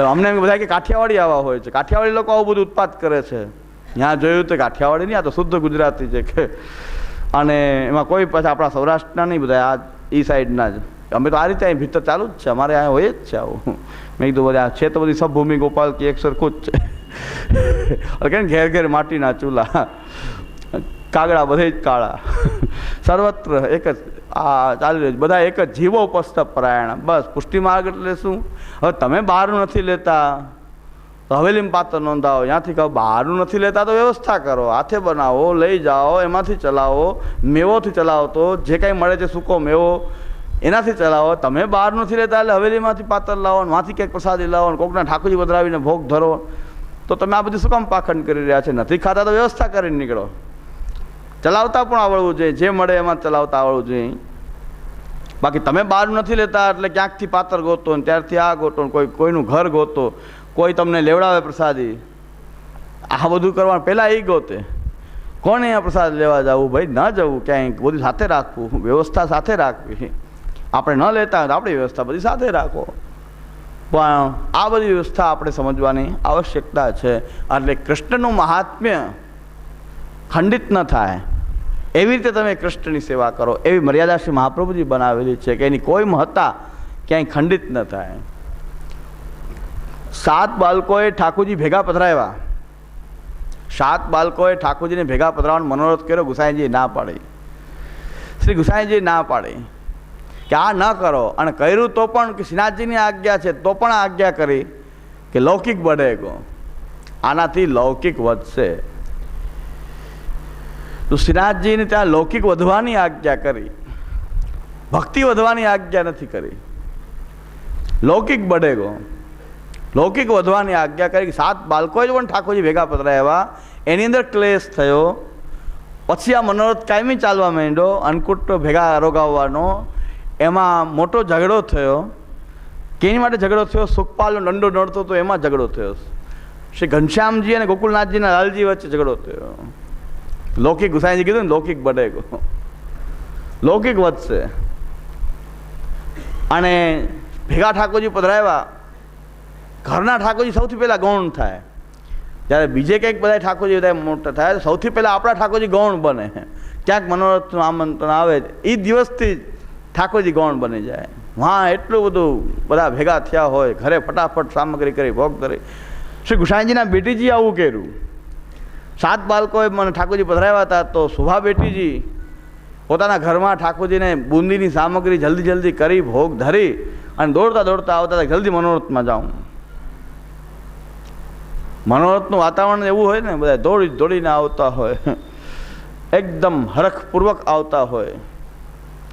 અમને એમ બધા કે કાઠિયાવાડી આવા હોય છે. કાઠિયાવાડી લોકો આવું બધું ઉત્પાદ કરે છે. ત્યાં જોયું તો કાઠિયાવાડી નહીં, આ તો શુદ્ધ ગુજરાતી છે કે. અને એમાં કોઈ પછી આપણા સૌરાષ્ટ્રના નહીં બધા આ એ સાઈડના જ. અમે તો આ રીતે અહીં ભીતર ચાલુ જ છે. અમારે અહીંયા હોય જ છે આવું. મેં કીધું બધા છે તો બધી સબભૂમિ ગોપાલ કે એક સરખું જ છે. કેમ ઘેર ઘેર માટીના ચૂલા? કાગડા બધે જ કાળા. સર્વત્ર એક જ, આ ચાલી રહ્યું બધા એક જ જીવો પસ્ત પરાયણ. બસ, પુષ્ટિ માર્ગ એટલે શું? હવે તમે બહારનું નથી લેતા. હવેલીમાં પાત્ર નોંધાવો. ત્યાંથી કહો, બહારનું નથી લેતા તો વ્યવસ્થા કરો. હાથે બનાવો, લઈ જાઓ, એમાંથી ચલાવો, મેવોથી ચલાવો તો જે કાંઈ મળે છે સૂકો મેવો, એનાથી ચલાવો. તમે બહાર નથી લેતા એટલે હવેલીમાંથી પાત્ર લાવો માંથી કંઈક પ્રસાદી લાવો કોકના ઠાકોરજી બદલાવીને ભોગ ધરો. તો તમે આ બધું શું કામ પાખંડ કરી રહ્યા છે? નથી ખાતા તો વ્યવસ્થા કરીને નીકળો. ચલાવતા પણ આવડવું જોઈએ, જે મળે એમાં ચલાવતા આવડવું જોઈએ. બાકી તમે બહાર નથી લેતા એટલે ક્યાંકથી પાત્ર ગોતો ને ત્યારથી આ ગોતો કોઈ, કોઈનું ઘર ગોતો, કોઈ તમને લેવડાવે પ્રસાદી. આ બધું કરવાનું પહેલાં એ ગોતે. કોણ અહીંયા પ્રસાદ લેવા જવું ભાઈ? ન જવું ક્યાંય. બધું સાથે રાખવું, વ્યવસ્થા સાથે રાખવી. આપણે ન લેતા હોય તો આપણી વ્યવસ્થા બધી સાથે રાખો. પણ આ બધી વ્યવસ્થા આપણે સમજવાની આવશ્યકતા છે. એટલે કૃષ્ણનું મહાત્મ્ય ખંડિત ન થાય. એવી રીતે તમે કૃષ્ણની સેવા કરો, એવી મર્યાદા શ્રી મહાપ્રભુજી બનાવેલી છે કે એની કોઈ મહત્તા ક્યાંય ખંડિત ન થાય. સાત બાળકોએ ઠાકોરજી ભેગા પધરાવ્યા સાત બાળકોએ ઠાકોરજીને ભેગા પધરાવવાનો મનોરથ કર્યો, ગુસાઈજીએ ના પાડી. શ્રી ગુસાઈજીએ ના પાડી કે આ ન કરો. અને કર્યું તો પણ કે શ્રીનાથજીની આજ્ઞા છે, તો પણ આજ્ઞા કરી કે લૌકિક બઢેગો આનાથી લૌકિક વધશે. તો શ્રીનાથજીને ત્યાં લૌકિક વધવાની આજ્ઞા કરી. ભક્તિ વધવાની આજ્ઞા નથી કરી. લૌકિક બઢેગો લૌકિક વધવાની આજ્ઞા કરી સાત બાળકોએ જ પણ ઠાકોરજી ભેગા પધરાવ્યા એની અંદર ક્લેશ થયો. પછી આ મનોરથ કાયમી ચાલવા માંડ્યો. અન્નકૂટ ભેગા રોગાવવાનો એમાં મોટો ઝઘડો થયો. કેની માટે ઝઘડો થયો? સુખપાલનો દંડો નડતો તો એમાં ઝઘડો થયો. શ્રી ઘનશ્યામજી અને ગોકુલનાથજીના લાલજી વચ્ચે ઝઘડો થયો. લૌકિક ગુસાઈજી કીધું ને, લૌકિક બઢેગો લૌકિક વધશે અને ભેગા ઠાકોરજી પધરાવ્યા. ઘરના ઠાકોરજી સૌથી પહેલાં ગૌણ થાય. જ્યારે બીજે કંઈક બધા ઠાકોરજી બધા મોટા થાય સૌથી પહેલાં આપણા ઠાકોરજી ગૌણ બને. ક્યાંક મનોરથનું આમંત્રણ આવે એ દિવસથી જ ઠાકોરજી ગૌણ બની જાય. વાં એટલું બધું બધા ભેગા થયા હોય, ઘરે ફટાફટ સામગ્રી કરી, ભોગ કરી. શ્રી ગુસાઈજીના બેટીજી આવું કર્યું. સાત બાળકોએ મને ઠાકોરજી પધરાવ્યા હતા તો શુભા બેટીજી પોતાના ઘરમાં ઠાકોરજીને બુંદીની સામગ્રી જલ્દી જલ્દી કરી, ભોગ ધરી અને દોડતા દોડતા આવતા હતા, જલ્દી મનોરથમાં જાઉં. મનોરથનું વાતાવરણ એવું હોય ને બધા દોડી દોડીને આવતા હોય. એકદમ હરખપૂર્વક આવતા હોય.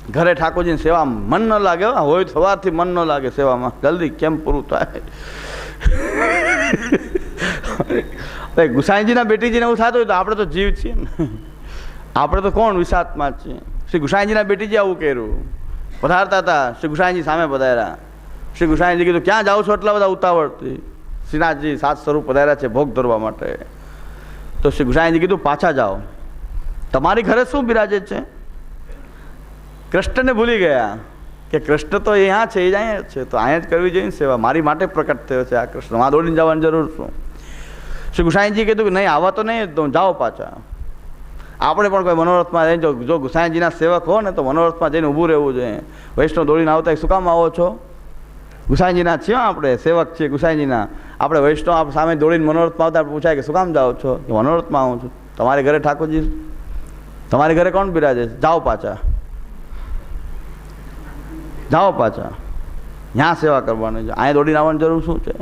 ઘરે ઠાકોરજીની સેવા મન ન લાગે હોય સવારથી મન ન લાગે સેવામાં. જલ્દી કેમ પૂરું થાય? ગુસાઈજીના બેટીજીને એવું થતું હોય તો આપણે તો જીવ છીએ ને. આપણે તો કોણ વિષાત્મા છીએ? શ્રી ગુસાઈજીના બેટીજી આવું કર્યું. પધારતા હતા શ્રી ગુસાઈજી સામે પધાર્યા. શ્રી ગુસાઈજી કીધું, ક્યાં જાઓ છો એટલા બધા ઉતાવળથી? શ્રીનાથજી, સાત સ્વરૂપ પધાર્યા છે ભોગ ધરવા માટે. તો શ્રી ગુસાઈજી કીધું, પાછા જાઓ. તમારી ઘરે શું બિરાજે છે? કૃષ્ણને ભૂલી ગયા કે કૃષ્ણ તો અહીંયા છે, એ જ અહીંયા છે. તો અહીંયા જ કરવી જોઈએ સેવા. મારી માટે પ્રકટ થયો છે આ કૃષ્ણ. માં દોડીને જવાની જરૂર શું શ્રી ગુસાઈજી કીધું કે નહીં, આવા તો નહીં જાઓ પાછા. આપણે પણ કોઈ મનોરથમાં જઈને જો જો સેવક હો ને, તો મનોરથમાં જઈને ઊભું રહેવું જોઈએ. વૈષ્ણવ દોડીને આવતા શું કામ આવો છો? ગુસાઈજીના છીએ આપણે, સેવક છીએ ગુસાઈજીના આપણે વૈષ્ણવ આપ સામે દોડીને મનોરથમાં આવતા પૂછાય કે શું કામ જાઓ છો? કે મનોરથમાં આવું છું. તમારે ઘરે ઠાકોરજી? તમારે ઘરે કોણ બિરાજે? જાઓ પાછા. જાઓ પાછા. ત્યાં સેવા કરવાની છે? અહીંયા દોડીને આવવાની જરૂર શું છે?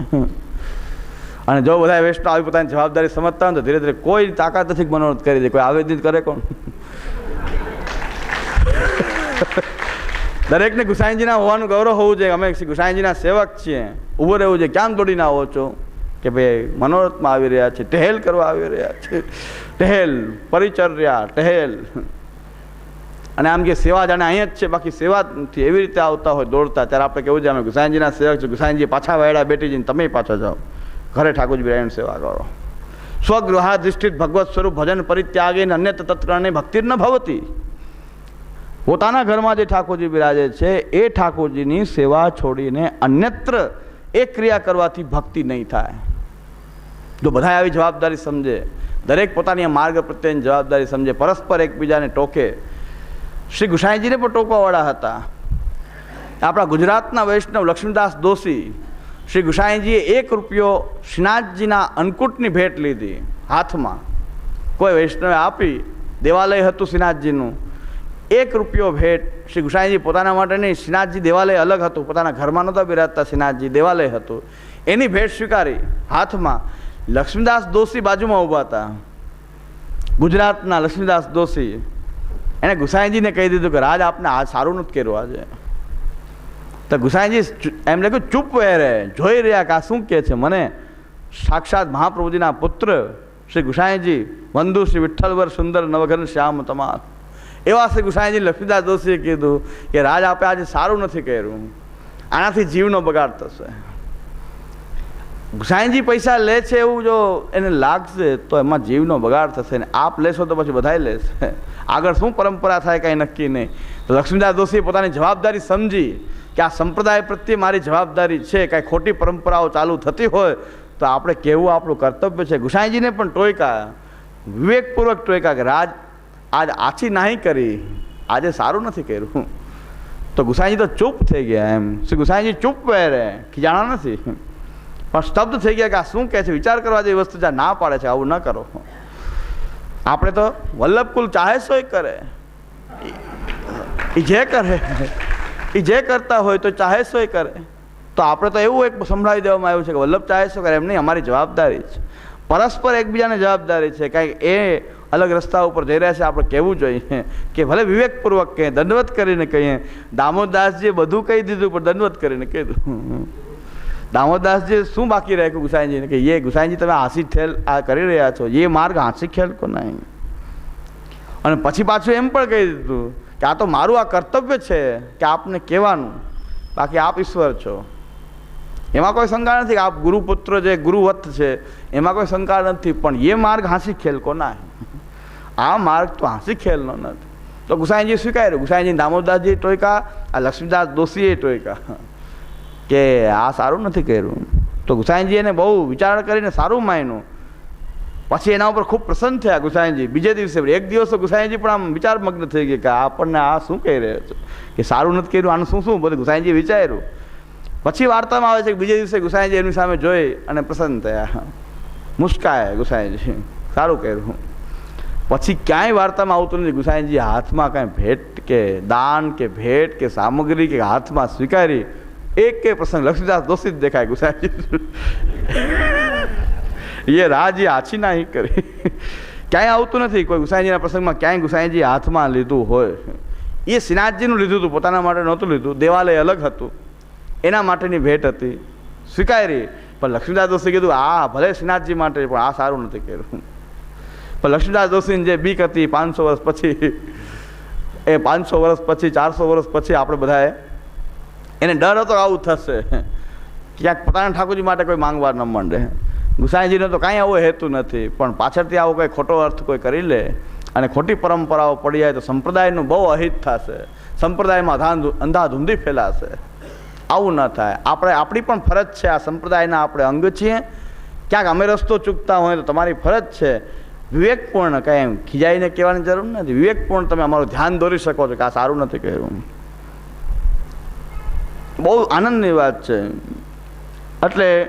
અને જો બધા વૈષ્ણવ આવી પોતાની જવાબદારી સમજતા હોય ને તો ધીરે ધીરે કોઈ તાકાત નથી મનોરથ કરી દે કોઈ આવેદિત કરે કોણ? દરેકને ગુસાઈજીના હોવાનું ગૌરવ હોવું જોઈએ. અમે ગુસાઈજીના સેવક છીએ. ઊભું રહેવું જોઈએ. ક્યાં દોડીને આવો છો? કે ભાઈ મનોરથમાં આવી રહ્યા છે, ટહેલ કરવા આવી રહ્યા છે. ટહેલ, પરિચર્યા, ટહેલ. અને આમ કે સેવા જાણે અહીંયા જ છે, બાકી સેવા જ નથી. એવી રીતે આવતા હોય, દોડતા. ત્યારે આપણે કેવું છે અમે ગુસાઈજીના સેવક છે ગુસાઈજી પાછા વાયડા બેઠી જઈને તમે પાછા જાઓ. ઘરે ઠાકોરજી બિરાયણ સેવા કરો. સ્વગૃહાધિષ્ઠિત ભગવત સ્વરૂપ ભજન પરિત્યાગે અન્ય તત્કારણે ભક્તિ ન ભવતી. પોતાના ઘરમાં જે ઠાકોરજી બિરાજે છે, એ ઠાકોરજીની સેવા છોડીને અન્યત્ર એક ક્રિયા કરવાથી ભક્તિ નહીં થાય. જો બધા આવી જવાબદારી સમજે, દરેક પોતાની માર્ગ પ્રત્યેની જવાબદારી સમજે, પરસ્પર એકબીજાને ટોકે. શ્રી ગુસાઈજીને પણ ટોકવાવાળા હતા. આપણા ગુજરાતના વૈષ્ણવ લક્ષ્મીદાસ દોશી શ્રી ગુસાઈજીએ એક રૂપિયો શ્રીનાથજીના અન્નકૂટની ભેટ લીધી હાથમાં. કોઈ વૈષ્ણવે આપી દેવાલય હતું શ્રીનાથજીનું. એક રૂપિયો ભેટ શ્રી ગુસાઈજી પોતાના માટે નહીં, શ્રીનાથજી દેવાલય અલગ હતું. પોતાના ઘરમાં નહોતા બિરાજતા, શ્રીનાથજી દેવાલય હતું. એની ભેટ સ્વીકારી હાથમાં લક્ષ્મીદાસ દોશી બાજુમાં ઊભા હતા. ગુજરાતના લક્ષ્મીદાસ દોશી. એણે ગુસાઈજીને કહી દીધું કે રાજ આપને આ સારું નથી કર્યું આજે. તો ગુસાઈજી એમ લખ્યું ચૂપ વહેરે જોઈ રહ્યા કે આ શું કહે છે? મને સાક્ષાત મહાપ્રભુજીના પુત્ર શ્રી ગુસાઈજી, વંદુ શ્રી વિઠ્ઠલવર સુંદર નવઘન શ્યામ તમાર એવા શ્રી ગુસાઈજી લક્ષ્મીદાસ જોશીએ કીધું કે, રાજ આપે આજે સારું નથી કર્યું. આનાથી જીવનો બગાડ થશે. ગુસાઈજી પૈસા લે છે એવું જો એને લાગશે, તો એમાં જીવનો બગાડ થશે ને આપ લેશો તો પછી બધાય લેશે. આગળ શું પરંપરા થાય કાંઈ નક્કી નહીં. તો લક્ષ્મીદાસ દોશીએ પોતાની જવાબદારી સમજી કે આ સંપ્રદાય પ્રત્યે મારી જવાબદારી છે, કાંઈ ખોટી પરંપરાઓ ચાલુ થતી હોય, તો આપણે કહેવું આપણું કર્તવ્ય છે? ગુસાઈજીને પણ ટોયકા, વિવેકપૂર્વક ટોયકા કે, રાજ, આજ આછી નાહી કરી, આજે સારું નથી કર્યું. તો ગુસાઈજી તો ચૂપ થઈ ગયા એમ. શ્રી ગુસાઈજી ચૂપ પહેરે ખીજાણા નથી. પણ સ્તબ્ધ થઈ ગયા કે આ શું કહે છે? વિચાર કરવા જેવી વસ્તુ જ્યાં ના પાડે છે, આવું ન કરો. આપણે તો વલ્લભકુલ ચાહે સોય કરે. એ જે કરે. એ જે કરતા હોય તો ચાહે સોય કરે. તો આપણે તો એવું એક સંભળાવી દેવામાં આવ્યું છે કે વલ્લભ ચાહે શું કરે એમ નહીં અમારી જવાબદારી છે. પરસ્પર એકબીજાને જવાબદારી છે કાંઈક એ અલગ રસ્તા ઉપર જઈ રહ્યા છે, આપણે કહેવું જોઈએ કે ભલે વિવેકપૂર્વક કહીએ, દંડવત કરીને કહીએ, દામોદાસજીએ બધું કહી દીધું, પણ દંડવત કરીને કીધું દામોદાસજી શું બાકી રાખ્યું ગુસાઈજીને કે એ ગુસાઈજી તમે હાંસી ખેલ આ કરી રહ્યા છો એ માર્ગ હાંસી ખેલ કો નહીં. અને પછી પાછું એમ પણ કહી દીધું કે આ તો મારું આ કર્તવ્ય છે કે આપને કહેવાનું. બાકી આપ ઈશ્વર છો. એમાં કોઈ શંકા નથી આપ ગુરુપુત્ર જે ગુરુવત્ત છે, એમાં કોઈ શંકા નથી, પણ એ માર્ગ હાંસી ખેલ કો ના આ માર્ગ તો હાંસી ખેલનો નથી. તો ગુસાઈજી સ્વીકાર્યું. ગુસાઈજી દામોદાસજી ટોયકા, આ લક્ષ્મીદાસ દોશીએ ટોયકા. કે આ સારું નથી કર્યું. તો ગુસાઈજી એને બહુ વિચાર કરીને સારું માન્યું. પછી એના ઉપર ખૂબ પ્રસન્ન થયા ગુસાઈજી. બીજે દિવસે એક દિવસ તો ગુસાઈજી પણ આમ વિચારમગ્ન થઈ ગયા કે આપણને આ શું કહી રહ્યો છે? કે સારું નથી કર્યું, આનું શું શું? બધું ગુસાઈજી વિચાર્યું. પછી વાર્તામાં આવે છે કે બીજે દિવસે ગુસાઈજી એની સામે જોઈ અને પ્રસન્ન થયા. મુસ્કાયા ગુસાઈજી. સારું કર્યું. પછી ક્યાંય વાર્તામાં આવતું નથી. ગુસાઈજી હાથમાં કાંઈ ભેટ કે દાન કે ભેટ કે સામગ્રી કે હાથમાં સ્વીકારી, એક કે પ્રસંગ લક્ષ્મીદાસ દોષિત દેખાય ગુસાઈજી. એ રાજી આછી નાહી કરી. ક્યાંય આવતું નથી. કોઈ ગુસાઈજીના પ્રસંગમાં ક્યાંય ગુસાઈજી હાથમાં લીધું હોય. એ શ્રીનાથજીનું લીધું હતું, પોતાના માટે નહોતું લીધું. દેવાલય અલગ હતું. એના માટેની ભેટ હતી. સ્વીકારી. પણ લક્ષ્મીદાસ દોશી કીધું, આ ભલે શ્રીનાથજી માટે, પણ આ સારું નથી કર્યું. પણ લક્ષ્મીદાસ દોશીની જે બીક હતી પાંચસો વર્ષ પછી, એ પાંચસો વર્ષ પછી, ચારસો વર્ષ પછી આપણે બધાએ, એને ડર હતો આવું થશે. ક્યાંક પોતાના ઠાકોરજી માટે કોઈ માંગવા ન માંડે. ગુસાઈજીને તો કાંઈ આવો હેતુ નથી, પણ પાછળથી આવો કંઈ ખોટો અર્થ કોઈ કરી લે અને ખોટી પરંપરાઓ પડી જાય તો સંપ્રદાયનું બહુ અહિત થશે. સંપ્રદાયમાં અધાં અંધાધૂંધી ફેલાશે. આવું ન થાય. આપણે, આપણી પણ ફરજ છે આ સંપ્રદાયના આપણે અંગ છીએ. ક્યાંક અમે રસ્તો ચૂકતા હોય તો તમારી ફરજ છે. વિવેકપૂર્ણ કંઈ એમ ખીજાઈને કહેવાની જરૂર નથી. વિવેકપૂર્ણ તમે અમારું ધ્યાન દોરી શકો છો કે આ સારું નથી કર્યું. બહુ આનંદની વાત છે. એટલે